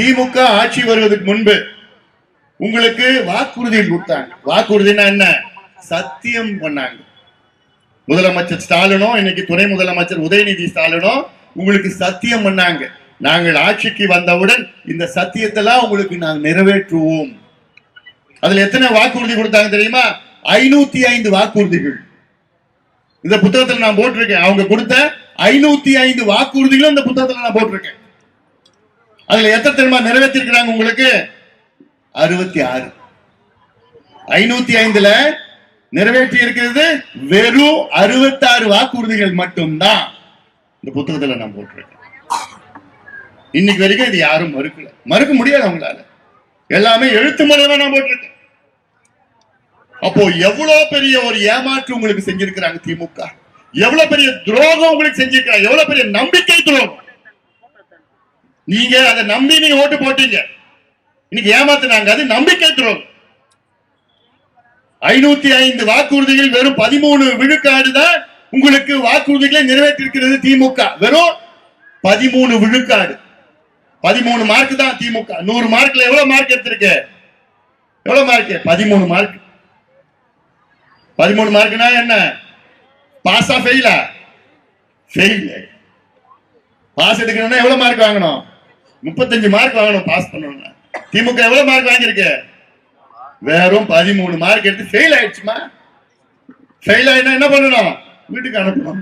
திமுக ஆட்சி வருவதற்கு முன்பு உங்களுக்கு வாக்குறுதி கொடுத்தாங்க. வாக்குறுதினா என்ன? சத்தியம் பண்ணாங்க. முதலமைச்சர் ஸ்டாலினும் இன்னைக்கு துணை முதலமைச்சர் உதயநிதி ஸ்டாலினும் உங்களுக்கு சத்தியம் பண்ணாங்க. நாங்கள் ஆட்சிக்கு வந்தவுடன் இந்த சத்தியத்தெல்லாம் உங்களுக்கு நாங்கள் நிறைவேற்றுவோம். அதுல எத்தனை வாக்குறுதி கொடுத்தாங்க தெரியுமா? ஐநூத்தி ஐந்து வாக்குறுதிகள். இந்த புத்தகத்தில் நான் போட்டிருக்கேன். அவங்க கொடுத்த ஐநூத்தி ஐந்து வாக்குறுதிகளும் இந்த புத்தகத்தில் நான் போட்டிருக்கேன். அதுல எத்தனை தெரியுமா நிறைவேற்றிருக்கிறாங்க உங்களுக்கு? அறுபத்தி ஆறு. ஐநூத்தி ஐந்துல நிறைவேற்றி இருக்கிறது வெறும் அறுபத்தாறு வாக்குறுதிகள் மட்டும்தான். இந்த புத்தகத்துல நான் போட்டிருக்கேன். இன்னைக்கு வரைக்கும் இது யாரும் மறுக்கல. மறுக்க முடியாது அவங்களால. எல்லாமே எழுத்து மூலமா நான் போட்டிருக்கேன். அப்போ எவ்வளவு பெரிய ஒரு ஏமாற்று உங்களுக்கு செஞ்சிருக்கிறாங்க திமுக? எவ்வளவு பெரிய துரோகம் உங்களுக்கு செஞ்சிருக்கிறாங்க? எவ்வளவு பெரிய நம்பிக்கை துரோகம்? நீங்க அதை நம்பி நீங்க ஓட்டு போட்டீங்க. இன்னைக்கு ஏமாத்துனாங்க. அது நம்பிக்கை துரோகம். ஐநூத்தி ஐந்து வாக்குறுதிகள் வெறும் பதிமூணு விழுக்காடு தான் உங்களுக்கு வாக்குறுதிகளை நிறைவேற்றிருக்கிறது திமுக. வெறும் பதிமூணு விழுக்காடு. பதிமூணு மார்க் தான் திமுக. நூறு மார்க்ல எவ்வளவு மார்க் எடுத்திருக்கு? எவ்வளவு மார்க் பதிமூணு மார்க் பதிமூணு மார்க்னா என்ன? பாஸா ஃபெயிலா ஃபெயில் பாஸ் எடுக்கணும்னா எவ்வளவு மார்க் வாங்கணும்? முப்பத்தஞ்சு மார்க் வாங்கணும் பாஸ் பண்ணணும்னா. திமுக எவ்வளவு மார்க் வாங்கியிருக்கு? வெறும் பதிமூணு மார்க் எடுத்து ஃபெயில் ஆயிடுச்சுமா? ஃபெயில் ஆயினா என்ன பண்ணணும்? வீட்டுக்கு அனுப்பணும்.